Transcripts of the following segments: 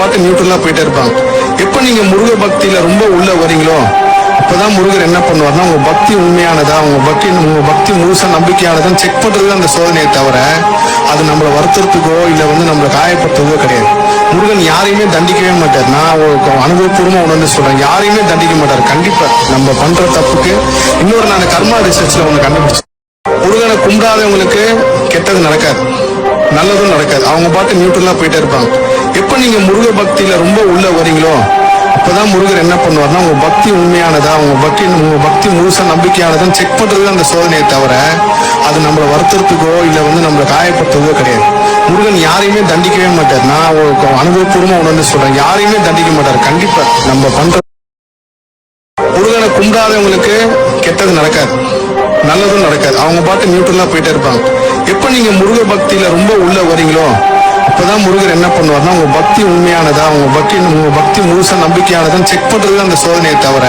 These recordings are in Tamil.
பாட்டு நியூட்ரலா போயிட்டே இருப்பாங்க. எப்ப நீங்க முருக பக்தியில ரொம்ப உள்ள வரீங்களோ அப்பதான் முருகர் என்ன பண்ணுவார்னா உங்க பக்தி உண்மையானதா உங்க பக்தி உங்க பக்தி முழுசா நம்பிக்கையானதான்னு செக் பண்றது அந்த சோதனையை தவிர அது நம்மளை வருத்தத்துக்கோ இல்ல வந்து நம்மளை காயப்படுத்துவதோ கிடையாது. முருகன் யாரையுமே தண்டிக்கவே மாட்டார். நான் ஒரு அனுபவபூர்வமா உணர்ந்து சொல்றேன். யாரையுமே தண்டிக்க மாட்டார். கண்டிப்பா நம்ம பண்ற தப்புக்கு இன்னொரு நான் கர்மா ரிசர்ச்ல ஒண்ணு கண்டுபிடிச்சேன் முருகனை கும்பிடாதவங்களுக்கு கெட்டது நடக்காது. நல்லதும் நடக்காது. அவங்க பாட்டு நியூட்ரலா போயிட்டே இருப்பாங்க. எப்ப நீங்க முருக பக்தியில ரொம்ப உள்ள வரீங்களோ அப்பதான் முருகர் என்ன பண்ணுவார்னா உங்க பக்தி உண்மையானதா உங்க பக்தி உங்க பக்தி முழுசா நம்பிக்கையானதுன்னு செக் பண்றது அந்த சோதனையை தவிர அது நம்மளை வருத்தத்துக்கோ இல்ல வந்து நம்மளை காயப்படுத்துவதோ கிடையாது. முருகன் யாரையுமே தண்டிக்கவே மாட்டார். நான் ஒரு அனுபவபூர்வமா உணர்ந்து சொல்றேன். யாரையுமே தண்டிக்க மாட்டார். கண்டிப்பா நம்ம பண்ற முருகனை கும்பிடாதவங்களுக்கு கெட்டது நடக்காது. நல்லதும் நடக்காது. அவங்க பாட்டு நியூட்ரலா போயிட்டே இருப்பாங்க. எப்ப நீங்க முருக பக்தியில ரொம்ப உள்ள வரீங்களோ அப்பதான் முருகர் என்ன பண்ணுவார்னா உங்க பக்தி உண்மையானதா உங்க பக்தி உங்க பக்தி முழுசா நம்பிக்கையானதான்னு செக் பண்றது அந்த சோதனையை தவிர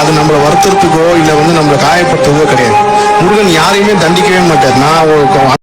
அது நம்மளை வருத்தத்துக்கோ இல்ல வந்து நம்மளை காயப்படுத்துவதோ கிடையாது. முருகன் யாரையுமே தண்டிக்கவே மாட்டார். நான்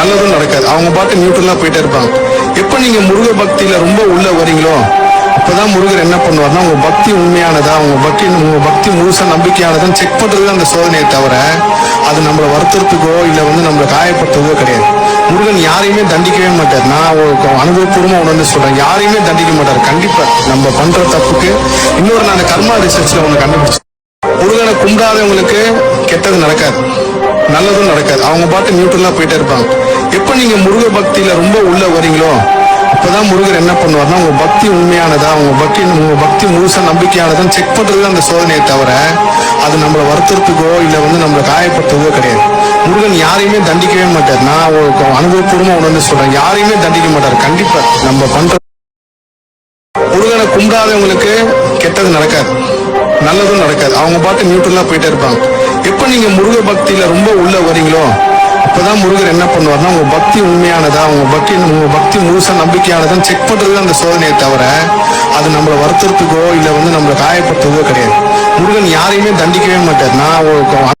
நல்லதும் நடக்காது. அவங்க பாட்டு நியூட்ரலா போயிட்டே இருப்பாங்க. எப்ப நீங்க முருக பக்தியில ரொம்ப உள்ள வரீங்களோ அப்பதான் முருகர் என்ன பண்ணுவார்னா உங்க பக்தி உண்மையானதா உங்க பக்தி உங்க பக்தி முழுசா நம்பிக்கையானதுன்னு செக் பண்றது அந்த சோதனையை தவிர அது நம்மளை வருத்தத்துக்கோ இல்ல வந்து நம்மளை காயப்படுத்துவதோ கிடையாது. முருகன் யாரையுமே தண்டிக்கவே மாட்டார். நான் ஒரு அனுபவபூர்வமா உணர்ந்து சொல்றேன். யாரையுமே தண்டிக்க மாட்டார். கண்டிப்பா நம்ம பண்ற தப்புக்கு இன்னொரு நான் கர்மா ரிசர்ச்ல ஒண்ணு கண்டுபிடிச்சேன் முருகனை கும்பிடாதவங்களுக்கு கெட்டது நடக்காது. நல்லதும் நடக்காது. அவங்க பாட்டு நியூட்ரலா போயிட்டே இருப்பாங்க. எப்ப நீங்க முருக பக்தியில ரொம்ப உள்ள வரீங்களோ அப்பதான் முருகர் என்ன பண்ணுவார்னா உங்க பக்தி உண்மையானதா? உங்க பக்தி உங்க பக்தி முழுசா நம்பிக்கையானதான்னு செக் பண்றது அந்த சோதனையை தவிர அது நம்மளை வருத்தத்துக்கோ இல்ல வந்து நம்மளை காயப்படுத்துவதோ கிடையாது. முருகன் யாரையுமே தண்டிக்கவே மாட்டார். நான் ஒரு அனுபவபூர்வமா உணர்ந்து சொல்றேன். யாரையுமே தண்டிக்க மாட்டார். கண்டிப்பா நம்ம பண்ற முருகனை கும்பிடாதவங்களுக்கு கெட்டது நடக்காது. நல்லதும் நடக்காது. அவங்க பாட்டு நியூட்ரலா போயிட்டே இருப்பாங்க. எப்ப நீங்க முருக பக்தியில ரொம்ப உள்ள வரீங்களோ அப்பதான் முருகர் என்ன பண்ணுவார்னா உங்க பக்தி உண்மையானதா உங்க பக்தி உங்க பக்தி முழுசா நம்பிக்கையானதான்னு செக் பண்றது அந்த சோதனையை தவிர அது நம்மளை வருத்தத்துக்கோ இல்ல வந்து நம்மளை காயப்படுத்துவதோ கிடையாது. முருகன் யாரையுமே தண்டிக்கவே மாட்டார். நான்